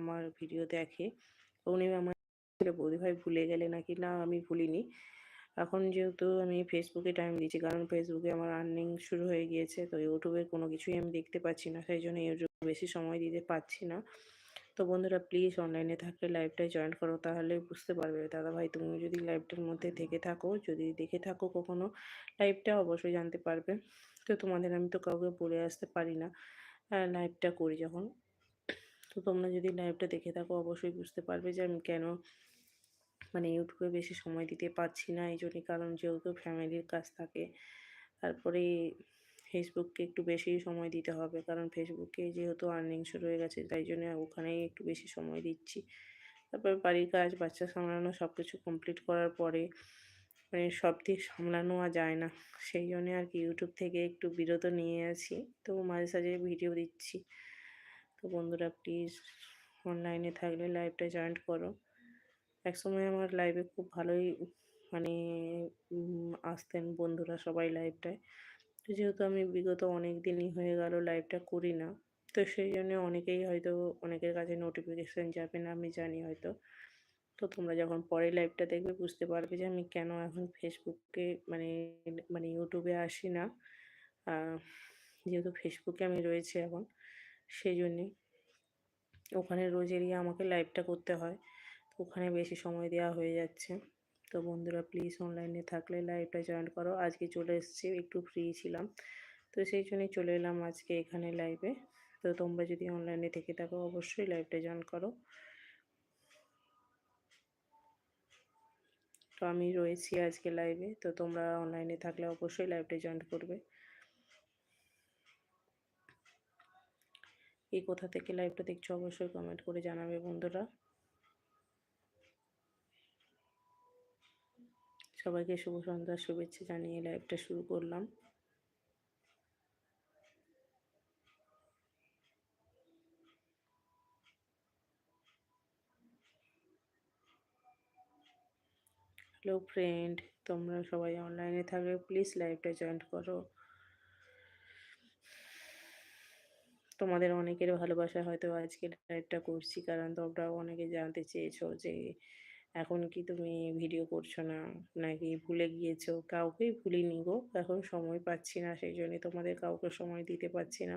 আমার ভিডিও দেখে। উনি আমার ভাই ভুলে গেলে নাকি? না, আমি ভুলিনি। এখন যেহেতু আমি ফেসবুকে টাইম দিচ্ছি, কারণ ফেসবুকে আমার আর্নিং শুরু হয়ে গিয়েছে, তো ইউটিউবের কোনো কিছুই আমি দেখতে পাচ্ছি না, সেই জন্য ইউটিউবে বেশি সময় দিতে পারছি না। তো বন্ধুরা প্লিজ অনলাইনে থাকলে লাইভটায় জয়েন করো, তাহলে বুঝতে পারবে। দাদা ভাই তুমি যদি লাইভটার মধ্যে থেকে থাকো, যদি দেখে থাকো কখনো লাইভটা অবশ্যই জানতে পারবে। তো তোমাদের, আমি তো কাউকে বলে আসতে পারি না লাইভটা করি যখন। তো তোমরা যদি লাইভটা দেখে থাকো, অবশ্যই বুঝতে পারবে যে আমি কেন মানে ইউটিউবে বেশি সময় দিতে পারছি না। এই জন্যই কারণ যেহেতু ফ্যামিলির কাজ থাকে, তারপরে ফেসবুককে একটু বেশি সময় দিতে হবে। কারণ ফেসবুকে যেহেতু আর্নিং শুরু হয়ে গেছে, তাই জন্য ওখানেই একটু বেশি সময় দিচ্ছি। তারপর বাড়ির কাজ, বাচ্চা সামলানো সব কিছু কমপ্লিট করার পরে মানে সব দিক সামলানো আর যায় না। সেই জন্যে আর কি ইউটিউব থেকে একটু বিরত নিয়ে আছি। তো মাঝে সাঝে ভিডিও দিচ্ছি। বন্ধুরা প্লিজ অনলাইনে থাকলে লাইভটা জয়েন্ট করো। একসময় আমার লাইভে খুব ভালোই মানে আসতেন বন্ধুরা সবাই লাইভটায় তো যেহেতু আমি বিগত অনেক দিনই হয়ে গেল লাইভটা করি না, তো সেই জন্য অনেকেই হয়তো, অনেকের কাছে নোটিফিকেশান যাবে না, আমি জানি হয়তো। তো তোমরা যখন পরে লাইভটা দেখবে বুঝতে পারবে যে আমি কেন এখন ফেসবুকে মানে মানে ইউটিউবে আসি না। যেহেতু ফেসবুকে আমি রয়েছি এখন। সেই জন্যে ওখানে রোজেরই আমাকে লাইভটা করতে হয়। ওখানে বেশি সময় দেওয়া হয়ে যাচ্ছে। তো বন্ধুরা প্লিজ অনলাইনে থাকলে লাইভটা জয়েন করো। আজকে চলে এসেছি, একটু ফ্রি ছিলাম। তো সেই জন্যই চলে এলাম আজকে এখানে লাইভে তো তোমরা যদি অনলাইনে থেকে থাকো, অবশ্যই লাইভটা জয়েন করো। তো আমি রয়েছি আজকে লাইভে তো তোমরা অনলাইনে থাকলে অবশ্যই লাইভটা জয়েন করবে। এই কোথা থেকে লাইভটা দেখছ অবশ্যই কমেন্ট করে জানাবে বন্ধুরা। সবাইকে শুভ সন্ধ্যার শুভেচ্ছা জানিয়ে লাইভটা শুরু করলাম। হ্যালো ফ্রেন্ড তোমরা সবাই অনলাইনে থাকবে প্লিজ লাইভটা জয়েন করো। তোমাদের অনেকের ভালোবাসা হয়তো আজকে লাইভটা করছি। কারণ তোমরাও অনেকে জানতে চেয়েছো যে, এখন কি তুমি ভিডিও করছ না? নাকি ভুলে গিয়েছো? কাউকেই ভুলিনি গো। এখন সময় পাচ্ছি না সেই জন্যই তোমাদের কাউকে সময় দিতে পারছি না।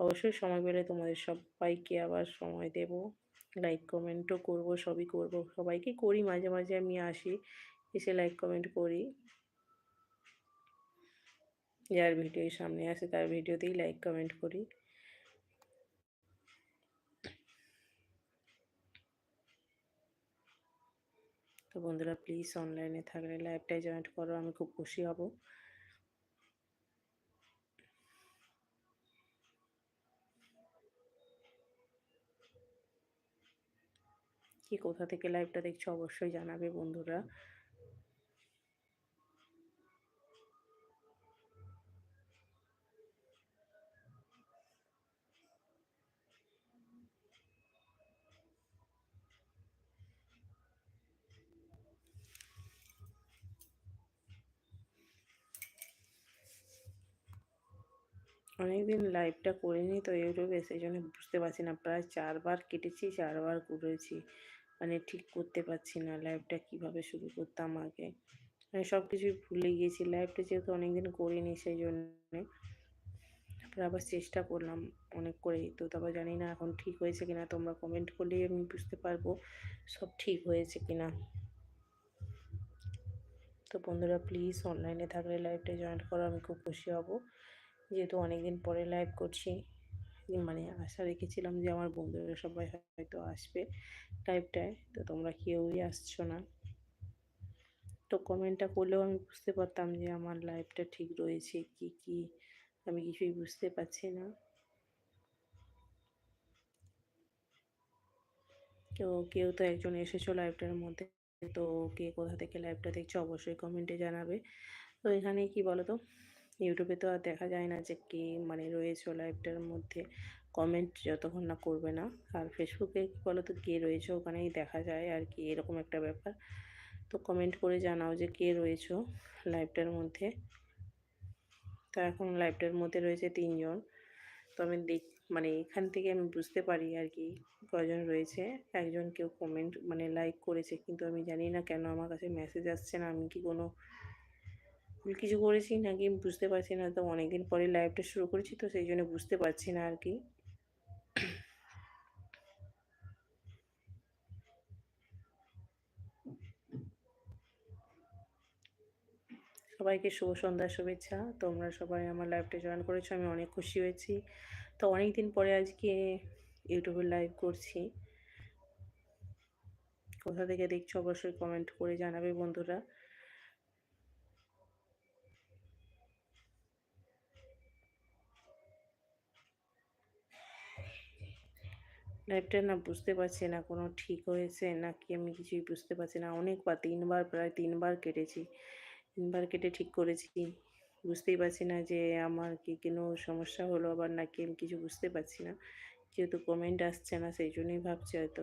অবশ্যই সময় পেলে তোমাদের সবাইকে আবার সময় দেব। লাইক কমেন্টও করব, সবই করব। সবাইকে করি, মাঝে মাঝে আমি আসি, এসে লাইক কমেন্ট করি। যার ভিডিও সামনে আসে, তার ভিডিওতেই লাইক কমেন্ট করি। বন্ধুরা প্লিজ অনলাইনে থাকলে লাইভটাই জয়েন্ট করো, আমি খুব খুশি হব। কি কোথা থেকে লাইভটা দেখছ অবশ্যই জানাবে বন্ধুরা। অনেকদিন লাইভটা করিনি তো ইউটিউবে সেই জন্য বুঝতে পারছি না। প্রায় চারবার কেটেছি, চারবার ঘুরেছি মানে ঠিক করতে পারছি না লাইভটা কীভাবে শুরু করতাম আগে। মানে সব কিছুই ভুলে গিয়েছি। লাইভটা যেহেতু অনেকদিন করিনি সেই জন্যে তারপর আবার চেষ্টা করলাম অনেক করে তো তারপর জানি না এখন ঠিক হয়েছে কিনা। তোমরা কমেন্ট করলেই আমি বুঝতে পারব সব ঠিক হয়েছে কিনা। তো বন্ধুরা প্লিজ অনলাইনে থাকলে লাইভটা জয়েন করো আমি খুব খুশি হব। যেহেতু অনেকদিন পরে লাইভ করছি মানে আশা রেখেছিলাম যে আমার বন্ধুরা সবাই হয়তো আসবে লাইভটায় তো তোমরা কেউই আসছো না। তো কমেন্টটা করলেও আমি বুঝতে পারতাম যে আমার লাইফটা ঠিক রয়েছে কি কি, আমি কিছুই বুঝতে পারছি না। তো কেউ তো একজন এসেছ লাইভটার মধ্যে, তো কে কোথা থেকে লাইভটা দেখছ অবশ্যই কমেন্টে জানাবে। তো এখানে কি বলো তো ইউটিউবে তো আর দেখা যায় না যে কে মানে রয়েছে লাইভটার মধ্যে। কমেন্ট যতক্ষণ না করবে না। আর ফেসবুকে বলো তো কে রয়েছে ওখানেই দেখা যায় আর কি, এরকম একটা ব্যাপার। তো কমেন্ট করে জানাও যে কে রয়েছে লাইভটার মধ্যে। তো এখন লাইভটার মধ্যে রয়েছে তিনজন। তো আমি দেখ মানে এখান থেকে আমি বুঝতে পারি আর কি, কজন রয়েছে। একজন কেউ কমেন্ট মানে লাইক করেছে, কিন্তু আমি জানি না কেন আমার কাছে মেসেজ আসছে না। আমি কি কোনো ভুল কিছু করেছি নাকি বুঝতে পারছি না। তো অনেকদিন পরে লাইভটা শুরু করেছি, তো সেই জন্য বুঝতে পারছি না আর কি সবাইকে শুভ সন্ধ্যা, শুভেচ্ছা। তোমরা সবাই আমার লাইভটা জয়েন করেছ, আমি অনেক খুশি হয়েছি। তো অনেক দিন পরে আজকে ইউটিউবে লাইভ করছি। কোথা থেকে দেখছ অবশ্যই কমেন্ট করে জানাবে বন্ধুরা। লাইফটা না বুঝতে পারছি না, কোনো ঠিক হয়েছে নাকি আমি কিছুই বুঝতে পারছি না। অনেকবার, তিনবার, প্রায় তিনবার কেটেছি। তিনবার কেটে ঠিক করেছি। বুঝতেই পারছি না যে আমার কি কোনো সমস্যা হলো আবার নাকি আমি কিছু বুঝতে পারছি না। যেহেতু কমেন্ট আসছে না, সেই জন্যই ভাবছি হয়তো